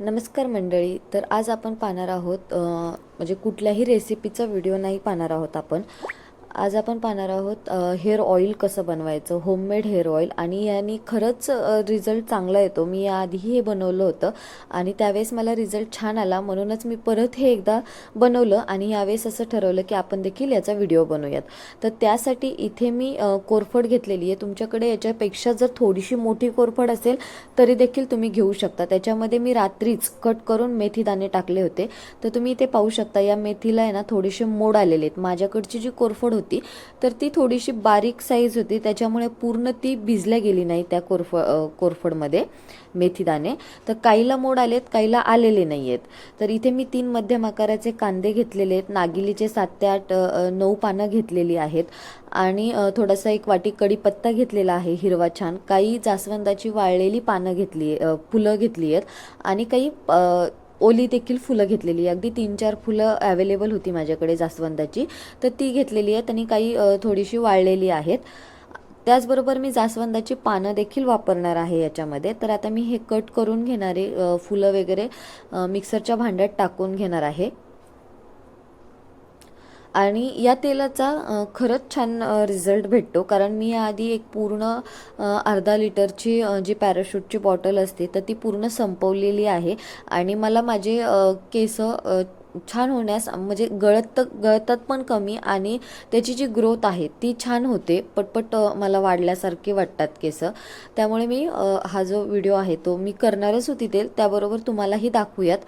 नमस्कार मंडळी तर आज आपण पाहणार आहोत म्हणजे कुठल्याही रेसिपीचा व्हिडिओ नाही पाहणार आहोत आपण. आज आपण पाहणार आहोत हेअर ऑइल कसं बनवायचं होममेड हेअर ऑइल. आणि याने खरंच रिझल्ट चांगला येतो. मी याआधीही हे बनवलं होतं आणि त्यावेळेस मला रिझल्ट छान आला. म्हणूनच मी परत हे एकदा बनवलं आणि यावेळेस असं ठरवलं की आपण देखील याचा व्हिडिओ बनवूयात. तर त्यासाठी इथे मी कोरफड घेतलेली आहे. तुमच्याकडे याच्यापेक्षा जर थोडीशी मोठी कोरफड असेल तरी देखील तुम्ही घेऊ शकता. त्याच्यामध्ये मी रात्रीच कट करून मेथी दाणे टाकले होते. तर तुम्ही इथे पाहू शकता या मेथीला आहे ना थोडेसे मोड आलेले आहेत. माझ्याकडची जी कोरफड होती तर ती थोडीशी बारीक साईज होती. त्याच्यामुळे पूर्ण ती भिजल्या गेली नाही त्या कोरफ कोरफडमध्ये मेथीदाणे. तर काहीला मोड आलेत काहीला आलेले नाही आहेत तर इथे मी तीन मध्यम आकाराचे कांदे घेतलेले आहेत. नागिलीचे सात ते आठ नऊ पानं घेतलेली आहेत. आणि थोडासा एक वाटी कढीपत्ता घेतलेला आहे हिरवा छान. काही जास्वंदाची वाळलेली पानं घेतली फुलं घेतली आहेत. आणि काही ओली देखील फुलं घेतलेली आहे. अगदी तीन चार फुलं अवेलेबल होती माझ्याकडे जास्वंदाची. तर ती घेतलेली आहेत आणि काही थोडीशी वाळलेली आहेत. त्याचबरोबर मी जास्वंदाची पानं देखील वापरणार आहे याच्यामध्ये. तर आता मी हे कट करून घेणारे फुलं वगैरे मिक्सरच्या भांड्यात टाकून घेणार आहे. आणि या तेलाचा खरंच छान रिझल्ट भेटतो. कारण मी याआधी एक पूर्ण अर्धा लिटरची जी पॅराशूटची बॉटल असते तर ती पूर्ण संपवलेली आहे. आणि मला माझे केस छान होण्यास म्हणजे गळत गळतात पण कमी आणि त्याची जी ग्रोथ आहे ती छान होते. पटपट मला वाढल्यासारखे वाटतात केस. त्यामुळे मी हा जो व्हिडिओ आहे तो मी करणारच होती तेल. त्याबरोबर तुम्हालाही दाखवूयात.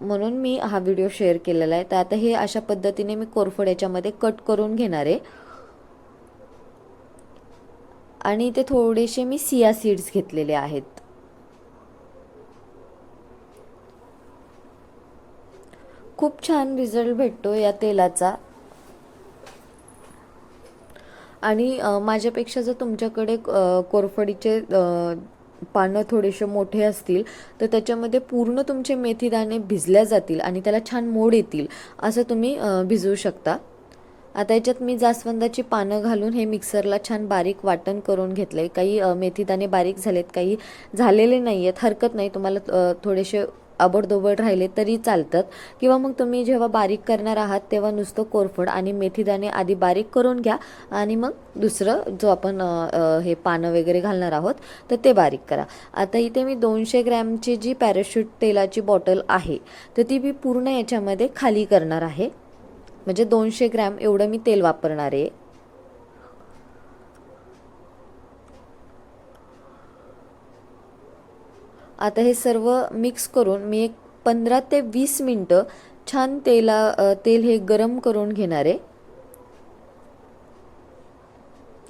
म्हणून मी हा व्हिडिओ शेअर केलेला आहे. तर आता हे अशा पद्धतीने मी कोरफड याच्यामध्ये कट करून घेणार आहे. आणि इथे थोडेसे मी सिया सीड्स घेतलेले आहेत. खूप छान रिझल्ट भेटतो या तेलाचा. आणि माझ्यापेक्षा जर तुमच्याकडे कोरफडीचे पानं थोडेसे मोठे असतील तर त्याच्यामध्ये पूर्ण तुमचे मेथीदाणे भिजल्या जातील आणि त्याला छान मोड येतील असं तुम्ही भिजवू शकता. आता याच्यात मी जास्वंदाची पानं घालून हे मिक्सरला छान बारीक वाटण करून घेतलं आहे काही मेथीदाणे बारीक झालेत काही झालेले नाही आहेत हरकत नाही. तुम्हाला थोडेसे आबडधोबड राहिले तरी चालतात. किंवा मग तुम्ही जेव्हा बारीक करणार आहात तेव्हा नुसतं कोरफड आणि मेथीदाणे आधी बारीक करून घ्या. आणि मग दुसरं जो आपण हे पानं वगैरे घालणार आहोत तर ते बारीक करा. आता इथे मी दोनशे ग्रॅमची जी पॅराशूट तेलाची बॉटल आहे तर ती मी पूर्ण याच्यामध्ये खाली करणार आहे. म्हणजे दोनशे ग्रॅम एवढं मी तेल वापरणार आहे. आता हे सर्व मिक्स करून मी एक पंधरा ते वीस मिनटं छान तेला तेल हे गरम करून घेणार आहे.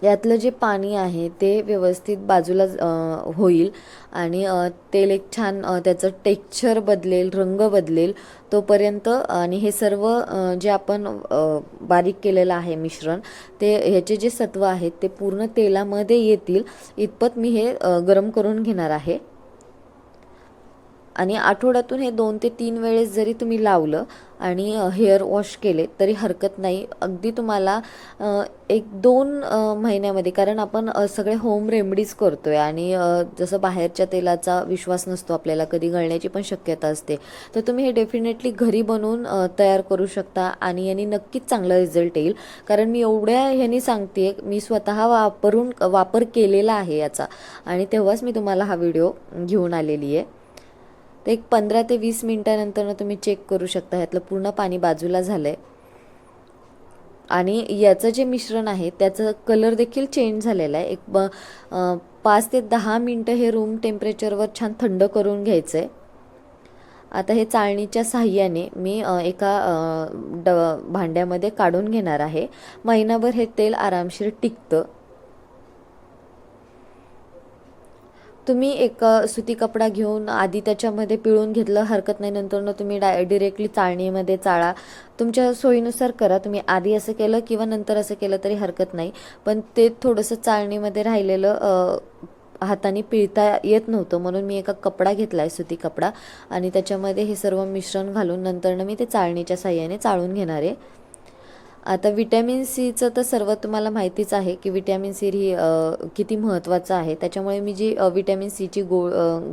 यातलं जे पाणी आहे ते व्यवस्थित बाजूला होईल आणि तेल एक छान त्याचं टेक्स्चर बदलेल रंग बदलेल तोपर्यंत आणि हे सर्व जे आपण बारीक केलेलं आहे मिश्रण ते ह्याचे जे सत्व आहेत ते पूर्ण तेलामध्ये येतील. इतपत मी हे गरम करून घेणार आहे. आणि आठवड्यातून हे दोन ते तीन वेळेस जरी तुम्ही लावलं आणि हेअर वॉश केले तरी हरकत नाही. अगदी तुम्हाला एक दोन महिन्यामध्ये कारण आपण सगळे होम रेमेडीज करतोय आणि जसं बाहेरच्या तेलाचा विश्वास नसतो आपल्याला कधी गळण्याची पण शक्यता असते तर तुम्ही हे डेफिनेटली घरी बनवून तयार करू शकता आणि यांनी नक्कीच चांगला रिझल्ट येईल. कारण मी एवढ्या ह्यानी सांगते मी स्वतः वापरून वापर केलेला आहे याचा. आणि तेव्हाच मी तुम्हाला हा व्हिडिओ घेऊन आलेली आहे. तर एक पंधरा ते वीस मिनटानंतर तुम्ही चेक करू शकता. ह्यातलं पूर्ण पाणी बाजूला झालं आहे आणि याचं जे मिश्रण आहे त्याचं कलर देखील चेंज झालेला आहे. एक ब पाच ते दहा मिनटं हे रूम टेम्परेचरवर छान थंड करून घ्यायचं आहे आता हे चाळणीच्या साह्याने मी एका ड भांड्यामध्ये काढून घेणार आहे. महिनाभर हे तेल आरामशीर टिकतं. तुम्ही एक सुती कपडा घेऊन आधी त्याच्यामध्ये पिळून घेतलं हरकत नाही नंतर तुम्ही डाय डिरेक्टली चाळणीमध्ये चाळा. तुमच्या सोयीनुसार करा. तुम्ही आधी असं केलं किंवा नंतर असं केलं तरी हरकत नाही. पण ते थोडंसं चाळणीमध्ये राहिलेलं हाताने पिळता येत नव्हतं. म्हणून मी एका कपडा घेतला आहे सुती कपडा. आणि त्याच्यामध्ये हे सर्व मिश्रण घालून नंतरनं मी ते चाळणीच्या साह्याने चाळून घेणार आहे. आता विटॅमिन सीचं तर सर्व तुम्हाला माहितीच आहे की विटॅमिन सी ही किती महत्त्वाचं आहे. त्याच्यामुळे मी जी विटॅमिन सीची गो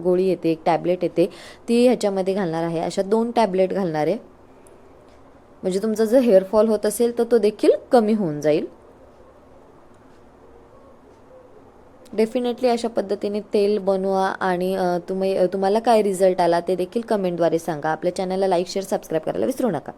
गोळी येते एक टॅबलेट येते ती ह्याच्यामध्ये घालणार आहे. अशा दोन टॅबलेट घालणार आहे. म्हणजे तुमचा जर हेअरफॉल होत असेल तर तो देखील कमी होऊन जाईल. डेफिनेटली अशा पद्धतीने तेल बनवा आणि तुम्ही तुम्हाला काय रिझल्ट आला ते देखील कमेंटद्वारे सांगा. आपल्या चॅनलला लाईक शेअर सबस्क्राईब करायला विसरू नका.